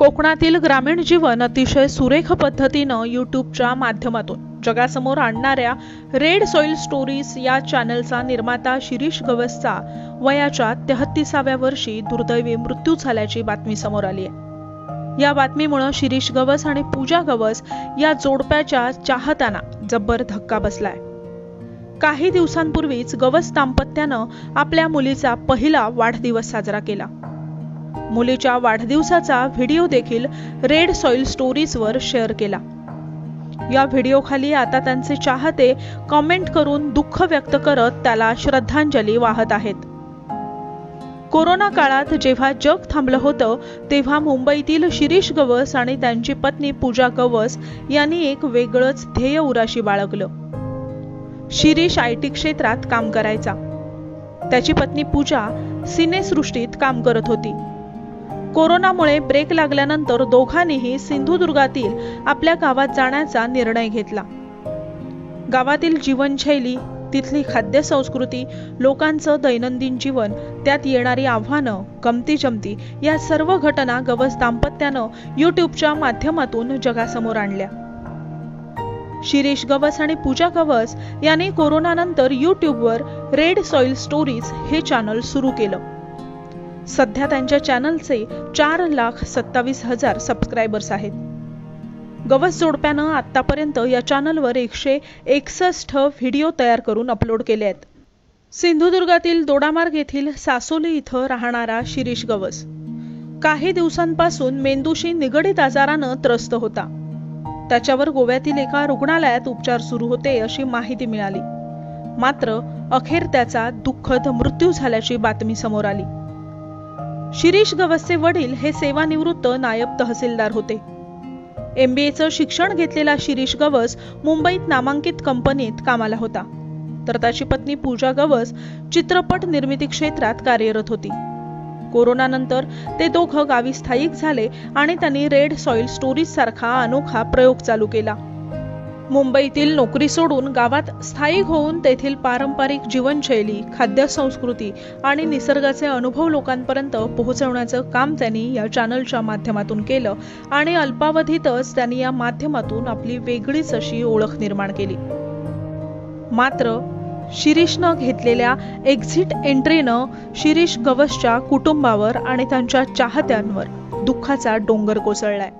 कोकणातील ग्रामीण जीवन अतिशय सुरेख पद्धतीनं यूट्यूबच्या माध्यमातून जगासमोर आणणाऱ्या रेड सॉइल स्टोरीज या चॅनलचा निर्माता शिरीष गवसचा वयाच्या तेहत्तीसाव्या वर्षी दुर्दैवी मृत्यू झाल्याची बातमी समोर आली आहे. या बातमीमुळं शिरीष गवस आणि पूजा गवस या जोडप्याच्या चाहत्यांना जब्बर धक्का बसलाय. काही दिवसांपूर्वीच गवस दाम्पत्यानं आपल्या मुलीचा पहिला वाढदिवस साजरा केला. मुलीच्या वाढदिवसाचा व्हिडिओ देखील रेड सॉइल स्टोरीजवर शेअर केला. या व्हिडिओखाली आता त्यांचे चाहते कमेंट करून दुःख व्यक्त करत त्याला श्रद्धांजली वाहत आहेत. कोरोना काळात जेव्हा जग थांबलं होतं तेव्हा मुंबईतील शिरीष गवस आणि त्यांची पत्नी पूजा गवस यांनी एक वेगळंच ध्येय उराशी बाळगलं. शिरीष आय टी क्षेत्रात काम करायचा. त्याची पत्नी पूजा सिनेसृष्टीत काम करत होती. कोरोनामुळे ब्रेक लागल्यानंतर दोघांनीही सिंधुदुर्गातील आपल्या गावात जाण्याचा निर्णय घेतला. गावातील जीवनशैली तिथली खाद्य संस्कृती लोकांचं दैनंदिन जीवन त्यात येणारी आव्हानं गमती जमती या सर्व घटना गवस दाम्पत्यानं युट्यूबच्या माध्यमातून जगासमोर आणल्या. शिरीष गवस आणि पूजा गवस यांनी कोरोनानंतर युट्यूबवर रेड सॉइल स्टोरीज हे चॅनल सुरू केलं. सध्या त्यांच्या चॅनलचे चार लाख सत्तावीस हजार सबस्क्रायबर्स आहेत. गवस जोडप्यानं आतापर्यंत या चॅनलवर एकशे एकसष्ट व्हिडिओ तयार करून अपलोड केले आहेत. सिंधुदुर्गातील दोडामार्ग येथील सासोली इथं राहणारा शिरीष गवस. काही दिवसांपासून मेंदूशी निगडीत आजारानं त्रस्त होता. त्याच्यावर गोव्यातील एका रुग्णालयात उपचार सुरू होते अशी माहिती मिळाली. मात्र अखेर त्याचा दुःखद मृत्यू झाल्याची बातमी समोर आली. शिरीष गवसचे वडील हे सेवानिवृत्त नायब तहसीलदार होते. एमबीएचं शिक्षण घेतलेला शिरीष गवस मुंबईत नामांकित कंपनीत कामाला होता. तर त्याची पत्नी पूजा गवस चित्रपट निर्मिती क्षेत्रात कार्यरत होती. कोरोनानंतर ते दोघं गावी स्थायिक झाले आणि त्यांनी रेड सॉइल स्टोरीज सारखा अनोखा प्रयोग चालू केला. मुंबईतील नोकरी सोडून गावात स्थायिक होऊन तेथील पारंपरिक जीवनशैली खाद्य संस्कृती आणि निसर्गाचे अनुभव लोकांपर्यंत पोहोचवण्याचं काम त्यांनी या चॅनलच्या माध्यमातून केलं आणि अल्पावधीतच त्यांनी या माध्यमातून आपली वेगळीच अशी ओळख निर्माण केली. मात्र शिरीषनं घेतलेल्या एक्झिट एंट्रीनं शिरीष गवसच्या कुटुंबावर आणि त्यांच्या चाहत्यांवर दुःखाचा डोंगर कोसळलाय.